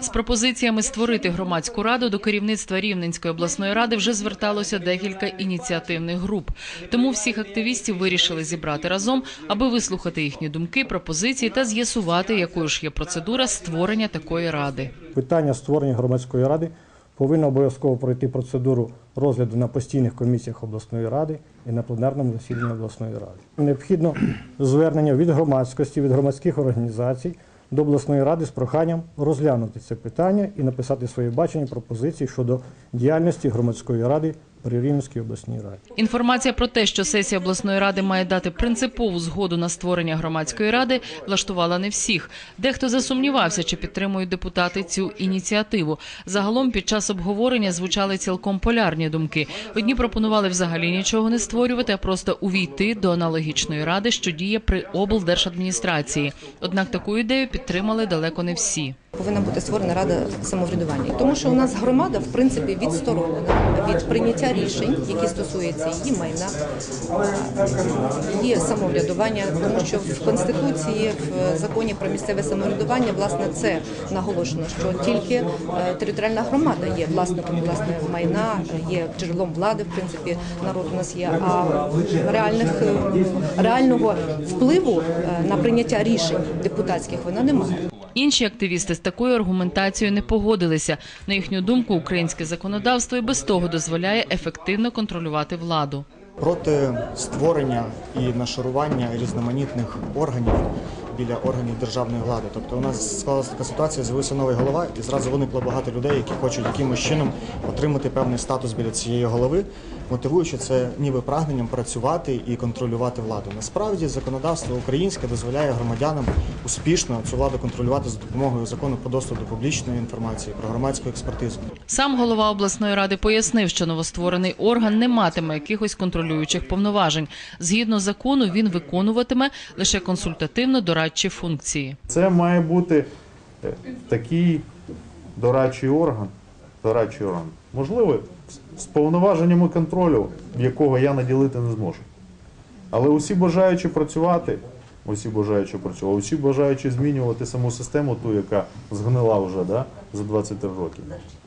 З пропозиціями створити громадську раду до керівництва Рівненської обласної ради вже зверталося декілька ініціативних груп. Тому всіх активістів вирішили зібрати разом, аби вислухати їхні думки, пропозиції та з'ясувати, якою ж є процедура створення такої ради. Питання створення громадської ради повинно обов'язково пройти процедуру розгляду на постійних комісіях обласної ради і на пленарному засіданні обласної ради. Необхідно звернення від громадськості, від громадських організацій до обласної ради з проханням розглянути це питання і написати свої бачення пропозиції щодо діяльності громадської ради при Рівненській обласній раді. Інформація про те, що сесія обласної ради має дати принципову згоду на створення громадської ради, влаштувала не всіх. Дехто засумнівався, чи підтримують депутати цю ініціативу. Загалом під час обговорення звучали цілком полярні думки. Одні пропонували взагалі нічого не створювати, а просто увійти до аналогічної ради, що діє при облдержадміністрації. Однак таку ідею підтримали далеко не всі. Повинна бути створена рада самоврядування, тому що у нас громада в принципі відсторонена від прийняття рішень, які стосуються її майна, її самоврядування, тому що в конституції, в законі про місцеве самоврядування, власне, це наголошено, що тільки е, територіальна громада є власником власне майна, є джерелом влади. В принципі, народ у нас є. А реальних е, реального впливу е, на прийняття рішень депутатських вона не має. Інші активісти з такою аргументацією не погодилися. На їхню думку, українське законодавство і без того дозволяє ефективно контролювати владу. проти створення і нашарування різноманітних органів біля органів державної влади. Тобто у нас склалася така ситуація, з'явився новий голова, і зразу виникло багато людей, які хочуть якимось чином отримати певний статус біля цієї голови, мотивуючи це ніби прагненням працювати і контролювати владу. Насправді законодавство українське дозволяє громадянам успішно цю владу контролювати за допомогою закону про доступ до публічної інформації, про громадську експертизу. Сам голова обласної ради пояснив, що новостворений орган не матиме якихось контролюючих повноважень. Згідно закону, він виконуватиме лише консультативно-дорадчі функції. Це має бути е, такий дорадчий орган, дорадчий орган, можливо, з повноваженнями контролю, якого я наділити не зможу. Але усі бажаючи працювати, усі бажаючи працювати, усі бажаючи змінювати саму систему, ту, яка згнила вже да, за 23 роки.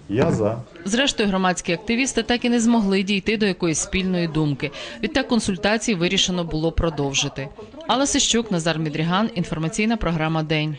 Я за. Зрештою, громадські активісти так і не змогли дійти до якоїсь спільної думки. Відтак консультації вирішено було продовжити. Алла Сищук, Назар Мідріган, інформаційна програма День.